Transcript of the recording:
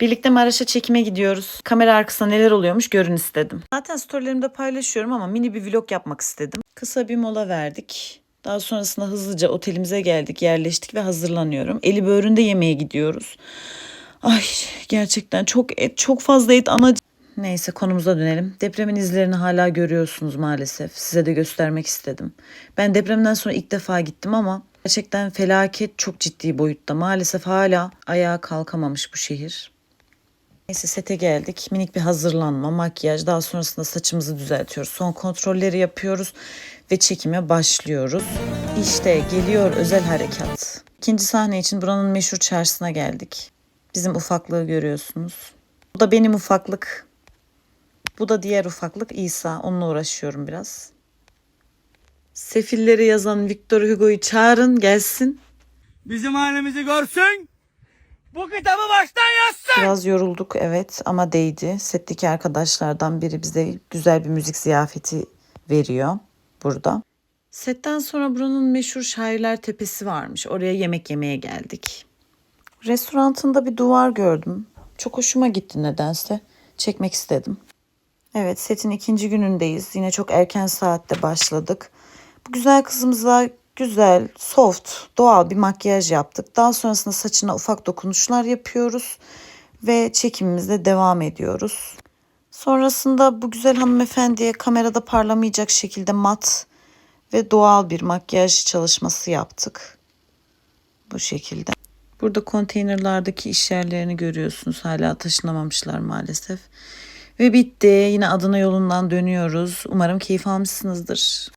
Birlikte Maraş'a çekime gidiyoruz. Kamera arkasında neler oluyormuş görün istedim. Zaten storylerimde paylaşıyorum ama mini bir vlog yapmak istedim. Kısa bir mola verdik. Daha sonrasında hızlıca otelimize geldik, yerleştik ve hazırlanıyorum. Eli böğründe yemeğe gidiyoruz. Ay gerçekten çok et, çok fazla et ana Neyse konumuza dönelim. Depremin izlerini hala görüyorsunuz maalesef. Size de göstermek istedim. Ben depremden sonra ilk defa gittim ama gerçekten felaket çok ciddi boyutta. Maalesef hala ayağa kalkamamış bu şehir. Neyse sete geldik. Minik bir hazırlanma, makyaj. Daha sonrasında saçımızı düzeltiyoruz. Son kontrolleri yapıyoruz ve çekime başlıyoruz. İşte geliyor özel harekat. İkinci sahne için buranın meşhur çarşısına geldik. Bizim ufaklığı görüyorsunuz. Bu da benim ufaklık. Bu da diğer ufaklık İsa. Onunla uğraşıyorum biraz. Sefilleri yazan Victor Hugo'yu çağırın gelsin. Bizim halimizi görsün. Bu kitabı baştan yazsın. Biraz yorulduk evet ama değdi. Setteki arkadaşlardan biri bize güzel bir müzik ziyafeti veriyor burada. Setten sonra buranın meşhur Şairler Tepesi varmış. Oraya yemek yemeye geldik. Restorantında bir duvar gördüm. Çok hoşuma gitti nedense. Çekmek istedim. Evet setin ikinci günündeyiz. Yine çok erken saatte başladık. Bu güzel kızımıza güzel, soft, doğal bir makyaj yaptık. Daha sonrasında saçına ufak dokunuşlar yapıyoruz ve çekimimize devam ediyoruz. Sonrasında bu güzel hanımefendiye kamerada parlamayacak şekilde mat ve doğal bir makyaj çalışması yaptık. Bu şekilde. Burada konteynerlardaki iş yerlerini görüyorsunuz. Hala taşınamamışlar maalesef. Ve bitti. Yine adına yolundan dönüyoruz. Umarım keyif almışsınızdır.